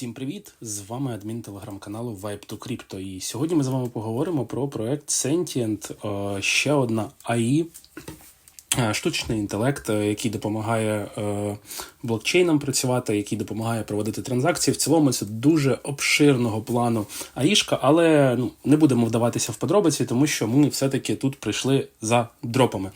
Всім привіт! З вами адмін телеграм-каналу Vibe to Crypto. І сьогодні ми з вами поговоримо про проект Sentient, е, ще одна АІ, е, штучний інтелект, е, який допомагає блокчейнам працювати, який допомагає проводити транзакції. В цілому це дуже обширного плану АІшка, але ну, не будемо вдаватися в подробиці, тому що ми все-таки тут прийшли за дропами.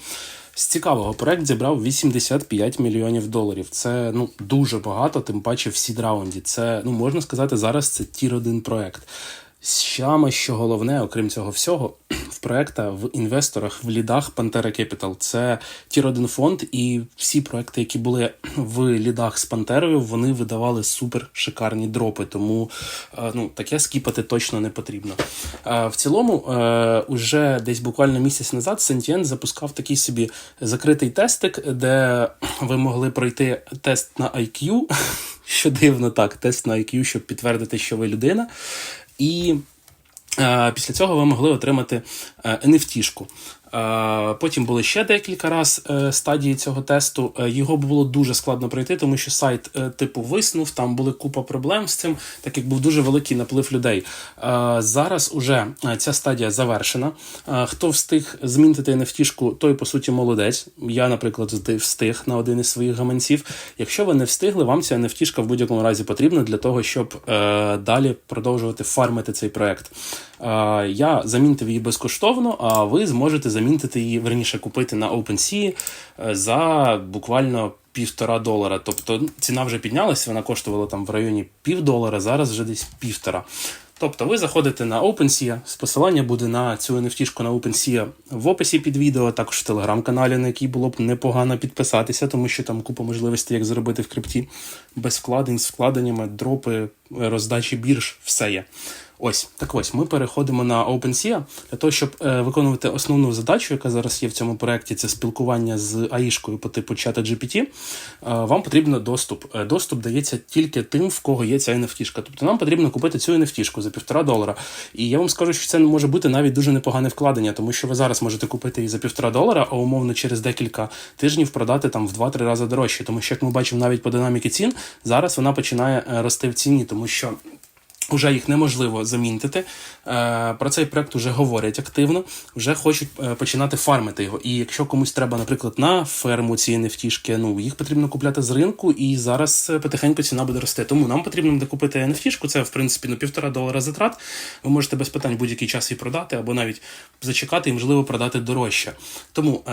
З цікавого проект зібрав 85 мільйонів доларів. Це ну дуже багато, тим паче в сід раунді. Це ну можна сказати, зараз це тір 1 проект. Саме що головне, окрім цього всього, проекта в інвесторах в лідах Pantera Capital. Це тір 1 фонд, і всі проекти, які були в лідах з Пантерою, вони видавали супер шикарні дропи. Тому е, ну таке скіпати точно не потрібно. Е, В цілому, е, уже десь буквально місяць назад Sentient запускав такий собі закритий тестик, де ви могли пройти тест на IQ. Що дивно, так, тест на IQ, щоб підтвердити, що ви людина. І після цього ви могли отримати е, NFT-шку. Е, Потім були ще декілька раз е, стадії цього тесту. Е, Його було дуже складно пройти, тому що сайт типу виснув, там були купа проблем з цим, так як був дуже великий наплив людей. Зараз уже ця стадія завершена. Хто встиг змінити NFT-шку, той по суті молодець. Я, наприклад, встиг на один із своїх гаманців. Якщо ви не встигли, вам ця NFT-шка в будь-якому разі потрібна для того, щоб далі продовжувати фармити цей проект. Я замінтив її безкоштовно, а ви зможете замінтити її, верніше купити на OpenSea е, за буквально півтора долара. Тобто ціна вже піднялася, вона коштувала там в районі пів долара, зараз вже десь півтора. Тобто ви заходите на OpenSea, посилання буде на цю NFT на OpenSea в описі під відео, також в телеграм-каналі, на який було б непогано підписатися, тому що там купа можливостей, як заробити в крипті без вкладень, з вкладеннями, дропи, роздачі бірж, все є. Ось так ось ми переходимо на OpenSea для того, щоб е, виконувати основну задачу, яка зараз є в цьому проєкті, це спілкування з АІшкою по типу чата GPT. Е, вам потрібен доступ. Е, доступ дається тільки тим, в кого є ця NFT. Тобто нам потрібно купити цю NFT за півтора долара. І я вам скажу, що це може бути навіть дуже непогане вкладення, тому що ви зараз можете купити її за півтора долара, а умовно через декілька тижнів продати там в 2-3 рази дорожче. Тому що, як ми бачимо навіть по динаміки цін, зараз вона починає е, рости в ціні, тому що. Уже їх неможливо замінити. Е, Про цей проект вже говорять активно, вже хочуть е, починати фармити його. І якщо комусь треба, наприклад, на ферму ці NFT, ну їх потрібно купляти з ринку, і зараз е, потихеньку ціна буде рости. Тому нам потрібно буде купити NFT, це в принципі ну, півтора долара затрат. Ви можете без питань будь-який час її продати, або навіть зачекати і можливо продати дорожче. Тому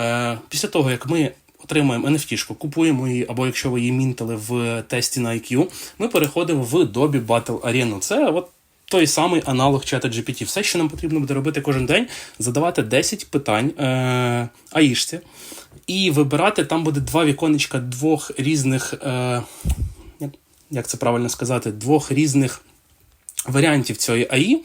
після того як ми отримуємо NFT, купуємо її, або якщо ви її мінтили в тесті на IQ, ми переходимо в Dobby Battle Arena. Це от той самий аналог чата GPT. Все, що нам потрібно буде робити кожен день, задавати 10 питань е- аїшці і вибирати, там буде два віконечка двох різних, е- як це правильно сказати, двох різних. Варіантів цієї АІ,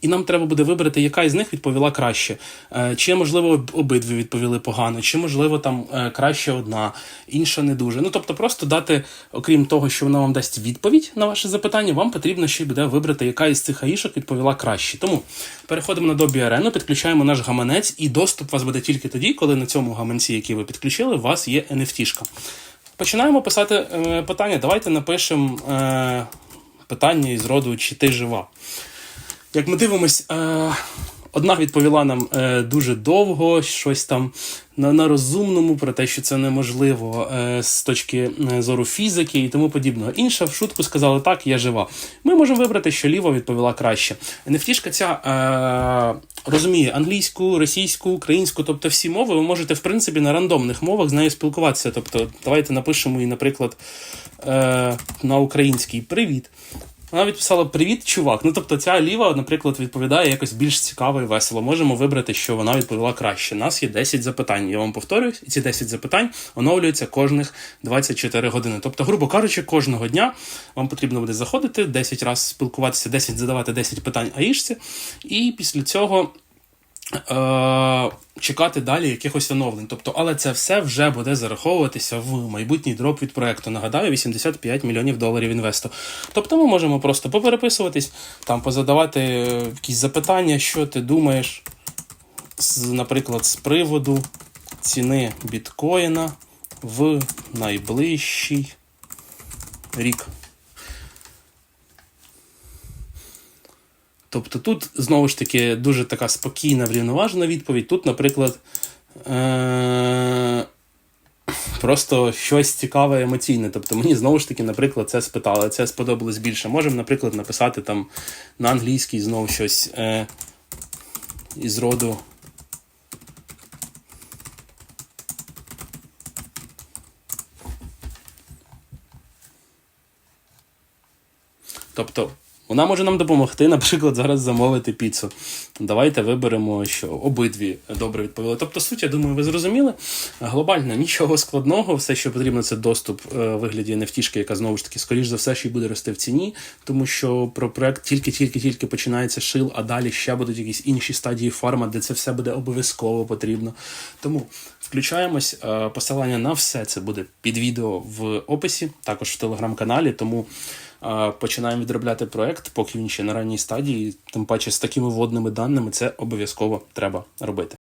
і нам треба буде вибрати, яка із них відповіла краще. Е, Чи, можливо, обидві відповіли погано, чи, можливо, там е, краще одна, інша не дуже. Ну, тобто, просто дати, окрім того, що вона вам дасть відповідь на ваше запитання, вам потрібно ще буде вибрати, яка із цих аїшок відповіла краще. Тому переходимо на Dobby Arena, підключаємо наш гаманець, і доступ у вас буде тільки тоді, коли на цьому гаманці, який ви підключили, у вас є NFT-шка. Починаємо писати е, питання. Давайте напишемо. Питання із роду, чи ти жива. Як ми дивимось, е, одна відповіла нам е, дуже довго, щось там на, на розумному, про те, що це неможливо е, з точки е, зору фізики і тому подібного. Інша в шутку сказала, так, я жива. Ми можемо вибрати, що ліва відповіла краще. NFT ця е, розуміє англійську, російську, українську, тобто всі мови, ви можете, в принципі, на рандомних мовах з нею спілкуватися. Тобто, давайте напишемо їй, наприклад, е, на українській Привіт. Вона відписала Привіт, чувак. Ну тобто ця ліва, наприклад, відповідає якось більш цікаво і весело. Можемо вибрати, що вона відповіла краще. У нас є 10 запитань. Я вам повторюю, і ці 10 запитань оновлюються кожних 24 години. Тобто, грубо кажучи, кожного дня вам потрібно буде заходити 10 разів спілкуватися, 10 задавати 10 питань аїшці, і після цього. Е, чекати далі якихось оновлень. Тобто, але це все вже буде зараховуватися в майбутній дроп від проекту. Нагадаю, 85 мільйонів доларів інвесту. Тобто ми можемо просто попереписуватись, там позадавати е, якісь запитання, що ти думаєш, з, наприклад, з приводу ціни біткоїна в найближчий рік. Тобто тут знову ж таки дуже така спокійна, врівноважена відповідь. Тут, наприклад, е- просто щось цікаве емоційне. Тобто мені знову ж таки, наприклад, це спитали, це сподобалось більше. Можемо, наприклад, написати там на англійській знову щось е- із роду. Тобто, вона може нам допомогти, наприклад, зараз замовити піцу. Давайте виберемо, що обидві добре відповіли. Тобто, суть, я думаю, ви зрозуміли. Глобально нічого складного, все, що потрібно, це доступ е, в вигляді NFT, яка знову ж таки, скоріш за все, ще й буде рости в ціні, тому що про проект тільки-тільки-тільки починається шил, а далі ще будуть якісь інші стадії фарма, де це все буде обов'язково потрібно. Тому включаємось. Е, Посилання на все це буде під відео в описі, також в телеграм-каналі. Тому е, починаємо відробляти проект, поки він ще на ранній стадії. Тим паче з такими водними даними це обов'язково треба робити.